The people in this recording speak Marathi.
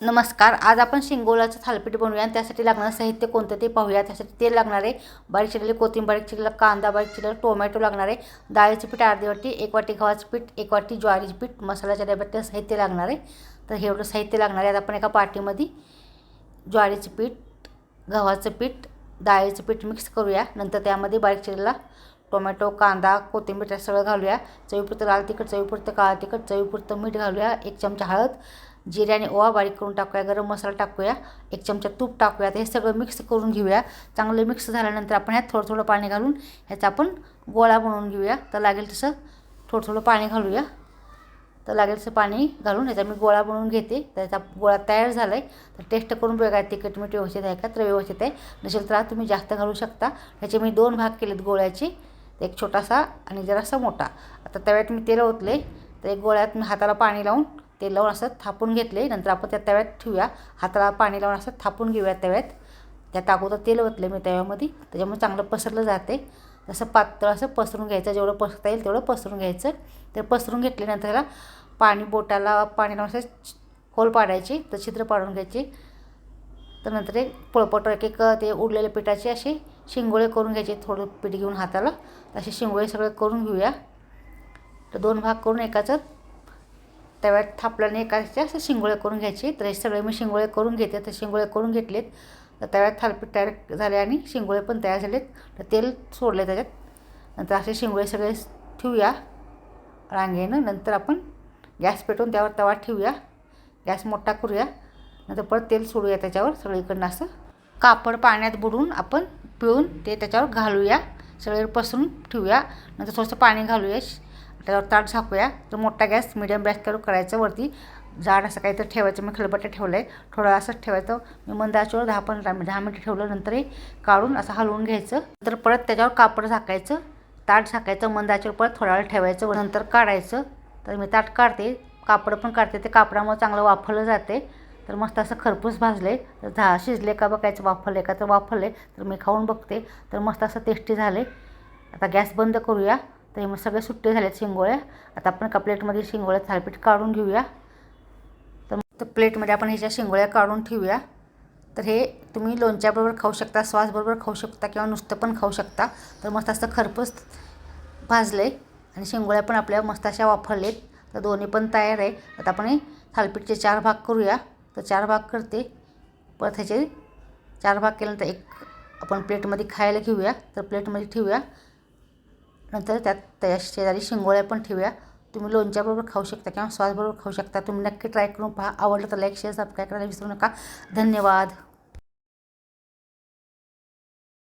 नमस्कार आज आपण शिंगोलाचं थालपीठ बनवूया आणि त्यासाठी लागणारं साहित्य कोणतं ते पाहूया. त्यासाठी तेल लागणार आहे बारीक चिरलेली कोथिंबीर बारीक चिरलेला कांदा बारीक चिरलेला टोमॅटो लागणार आहे डाळीचं पीठ अर्धी वाटी एक वाटी गव्हाचं पीठ एक वाटी ज्वारीचं पीठ मसाल्याच्या डब्यातलं साहित्य लागणार आहे. तर हे एवढं साहित्य लागणार आहे. आता आपण एका पाटीमध्ये ज्वारीचं पीठ गव्हाचं पीठ डाळीचं पीठ मिक्स करूया. नंतर त्यामध्ये बारीक चिरलेला टोमॅटो कांदा कोथिंबीर सगळं घालूया. चवीपुरतं लाल तिखट चवीपुरतं काळा तिखट चवीपुरतं मीठ घालूया. एक चमचा हळद जिरे आणि ओवा बारीक करून टाकूया गरम मसाला टाकूया एक चमचा तूप टाकूया तर हे सगळं मिक्स करून घेऊया. चांगलं मिक्स झाल्यानंतर आपण ह्यात थोडं थोडं पाणी घालून ह्याचा आपण गोळा बनवून घेऊया. तर लागेल तसं थोडं थोडं पाणी घालूया. तर लागेल तसं पाणी घालून ह्याचा मी गोळा बनवून घेते. त्याचा गोळा तयार झाला आहे तर टेस्ट करून बघा तिखट मीठ व्यवस्थित आहे का? तर व्यवस्थित आहे. नसेल तर तुम्ही जास्त घालू शकता. ह्याचे मी दोन भाग केलेत गोळ्याचे. एक छोटासा आणि जरासा मोठा. आता तव्यात मी तेल ओतले तर एक गोळ्यात मी हाताला पाणी लावून तेल लावून असं थापून घेतले. नंतर आपण त्या तव्यात ठेवूया. हाताला पाणी लावून असं थापून घेऊया तव्यात त्यात अगोदर तेल ओतलं मी तव्यामध्ये त्याच्यामुळे चांगलं पसरलं जाते. जसं पातळ असं पसरून घ्यायचं. जेवढं पसरता येईल तेवढं पसरून घ्यायचं. तर पसरून घेतल्यानंतर त्याला पाणी बोटाला पाणी लावून असं खोल पाडायचे. तर छिद्र पाडून घ्यायचे. तर नंतर एक पळपट एक एक ते उडलेल्या पिठाचे असे शिंगोळे करून घ्यायचे. थोडं पीठ घेऊन हाताला. असे शिंगोळे सगळे करून घेऊया. तर दोन भाग करून एकाचं तव्यात थापल्याने एकाचे असं शिंगोळे करून घ्यायचे. तर हे सगळे मी शिंगोळे करून घेते. तर शिंगोळे करून घेतलेत. तर तव्यात थालपीठ तयार झाले आणि शिंगोळे पण तयार झालेत. तर तेल सोडले त्याच्यात. नंतर असे शिंगोळे सगळे ठेवूया रांगेनं. नंतर आपण गॅस पेटवून त्यावर तवा ठेवूया. गॅस मोठा करूया. नंतर परत तेल सोडूया त्याच्यावर. सगळीकडनं असं कापड पाण्यात बुडून आपण पिळून ते त्याच्यावर घालूया. सगळे पसरून ठेवूया. नंतर थोडंसं पाणी घालूया. त्याच्यावर ताट झाकूया. तर मोठा गॅस मिडियम गॅस करून करायचं वरती जाड असं काहीतरी ठेवायचं. मी खलबट्टे ठेवलं आहे थोडं असंच ठेवायचं. मी मंद आचेवर दहा पंधरा दहा मिनटं ठेवलं नंतरही काढून असं हलवून घ्यायचं. नंतर परत त्याच्यावर कापड झाकायचं. ताट झाकायचं मंद आचेवर परत थोडा वेळ ठेवायचं. नंतर काढायचं. तर मी ताट काढते. कापड पण काढते. ते कापडामुळे चांगलं वाफरलं जाते. तर मस्त असं खरपूस भाजले. तर झा शिजले का बघायचं वाफरले का तर वाफरले तर मी खाऊन बघते. तर मस्त असं टेस्टी झाले. आता गॅस बंद करूया. तर हे मग सगळे सुट्टे झालेत शिंगोळ्या आता आपण एका प्लेटमध्ये शिंगोळ्या थालपीठ काढून घेऊया. तर तर प्लेटमध्ये आपण ह्याच्या शिंगोळ्या काढून ठेवूया. तर हे तुम्ही लोणच्याबरोबर खाऊ शकता सॉसबरोबर खाऊ शकता किंवा नुसतं पण खाऊ शकता. तर मस्त असं खरपूस भाजले आणि शिंगोळ्या पण आपल्या मस्त अशा वापरलेत तर दोन्ही पण तयार आहे. आता आपण हे थालपीठचे चार भाग करूया. तर चार भाग करते. परत ह्याचे चार भाग केल्यानंतर एक आपण प्लेटमध्ये खायला घेऊया. तर प्लेटमध्ये ठेवूया. नंतर त्यात त्या शेजारी शिंगोळ्या पण ठेवूया. तुम्ही लोणच्याबरोबर खाऊ शकता किंवा स्वादबरोबर खाऊ शकता. तुम्ही नक्की ट्राय करून पहा. आवडलं तर लाईक शेअर सबस्क्राईब करायला विसरू नका. धन्यवाद.